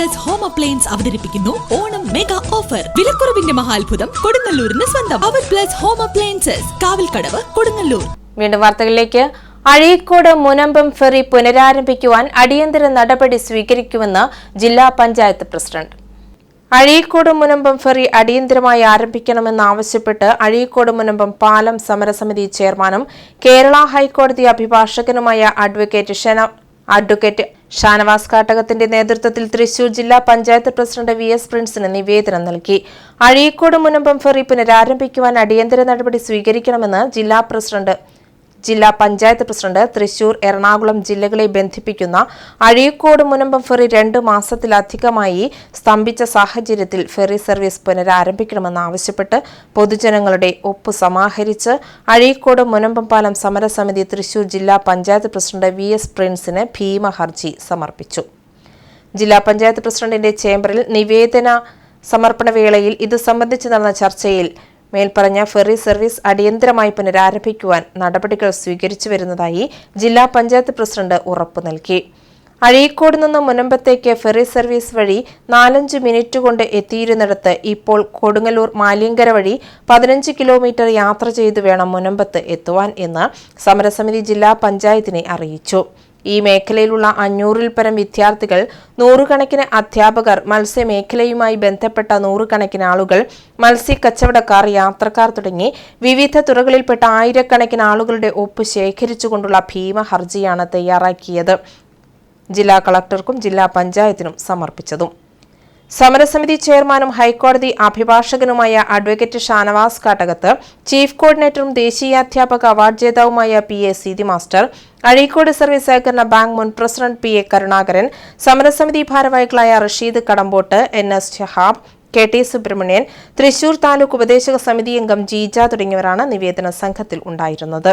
Plus home appliance അവതരിപ്പിക്കുന്നു. Onam mega offer വിലക്കുറവിന്റെ മഹാത്ഭുതം കൊടുങ്ങല്ലൂരിന് സ്വന്തം. അവർ plus home appliances Kavalkadavu Kodungallur. വീണ്ടും വാർത്തകളിലേക്ക്. അഴീക്കോട് മുനമ്പം ഫെറി പുനരാരംഭിക്കുവാൻ അടിയന്തര നടപടി സ്വീകരിക്കുമെന്ന് ജില്ലാ പഞ്ചായത്ത് പ്രസിഡന്റ്. അഴീക്കോട് മുനമ്പം ഫെറി അടിയന്തരമായി ആരംഭിക്കണമെന്നാവശ്യപ്പെട്ട് അഴീക്കോട് മുനമ്പം പാലം സമരസമിതി ചെയർമാനും കേരള ഹൈക്കോടതി അഭിഭാഷകനുമായ അഡ്വക്കേറ്റ് ഷന അഡ്വക്കേറ്റ് ഷാനവാസ് കാട്ടകത്തിന്റെ നേതൃത്വത്തിൽ തൃശൂർ ജില്ലാ പഞ്ചായത്ത് പ്രസിഡന്റ് വി എസ് പ്രിൻസിന് നിവേദനം നൽകി. അഴീക്കോട് മുനമ്പം ഫെറി പുനരാരംഭിക്കുവാൻ അടിയന്തര നടപടി സ്വീകരിക്കണമെന്ന് ജില്ലാ പ്രസിഡന്റ് ജില്ലാ പഞ്ചായത്ത് പ്രസിഡന്റ് തൃശൂർ എറണാകുളം ജില്ലകളെ ബന്ധിപ്പിക്കുന്ന അഴീക്കോട് മുനമ്പം ഫെറി രണ്ട് മാസത്തിലധികമായി സ്തംഭിച്ച സാഹചര്യത്തിൽ ഫെറി സർവീസ് പുനരാരംഭിക്കണമെന്നാവശ്യപ്പെട്ട് പൊതുജനങ്ങളുടെ ഒപ്പ് സമാഹരിച്ച് അഴീക്കോട് മുനമ്പം പാലം സമരസമിതി തൃശൂർ ജില്ലാ പഞ്ചായത്ത് പ്രസിഡന്റ് വി എസ് പ്രിൻസിന് ഭീമ ഹർജി സമർപ്പിച്ചു. ജില്ലാ പഞ്ചായത്ത് പ്രസിഡന്റിന്റെ ചേംബറിൽ നിവേദന സമർപ്പണ വേളയിൽ ഇത് സംബന്ധിച്ച് നടന്ന ചർച്ചയിൽ മേൽപ്പറഞ്ഞ ഫെറി സർവീസ് അടിയന്തരമായി പുനരാരംഭിക്കുവാൻ നടപടികൾ സ്വീകരിച്ചു വരുന്നതായി ജില്ലാ പഞ്ചായത്ത് പ്രസിഡന്റ് ഉറപ്പു നൽകി. അഴീക്കോട് നിന്ന് മുനമ്പത്തേക്ക് ഫെറി സർവീസ് വഴി നാലഞ്ച് മിനിറ്റ് കൊണ്ട് എത്തിയിരുന്നിടത്ത് ഇപ്പോൾ കൊടുങ്ങല്ലൂർ മാലിയങ്കര വഴി പതിനഞ്ച് കിലോമീറ്റർ യാത്ര ചെയ്തു വേണം മുനമ്പത്ത് എത്തുവാൻ എന്ന് സമരസമിതി ജില്ലാ പഞ്ചായത്തിനെ അറിയിച്ചു. ഈ മേഖലയിലുള്ള അഞ്ഞൂറിൽ പരം വിദ്യാർത്ഥികൾ നൂറുകണക്കിന് അധ്യാപകർ മത്സ്യമേഖലയുമായി ബന്ധപ്പെട്ട നൂറുകണക്കിന് ആളുകൾ മത്സ്യ കച്ചവടക്കാർ യാത്രക്കാർ തുടങ്ങി വിവിധ തുറകളിൽപ്പെട്ട ആയിരക്കണക്കിന് ആളുകളുടെ ഒപ്പ് ശേഖരിച്ചുകൊണ്ടുള്ള ഭീമ ഹർജിയാണ് തയ്യാറാക്കിയത്. ജില്ലാ കളക്ടർക്കും ജില്ലാ പഞ്ചായത്തിനും സമർപ്പിച്ചതും. സമരസമിതി ചെയർമാനും ഹൈക്കോടതി അഭിഭാഷകനുമായ അഡ്വക്കേറ്റ് ഷാനവാസ് കാട്ടകത്ത് ചീഫ് കോർഡിനേറ്ററും ദേശീയ അധ്യാപക award ജേതാവുമായ P A Seethi master Azhikode service സഹകരണ ബാങ്ക് മുൻ പ്രസിഡന്റ് പി എ കരുണാകരൻ സമരസമിതി ഭാരവാഹികളായ Rasheed Kadampottu N S Shahab K T Subramanian Thrissur taluk ഉപദേശക സമിതി അംഗം ജീജ തുടങ്ങിയവരാണ് നിവേദന സംഘത്തിൽ ഉണ്ടായിരുന്നത്.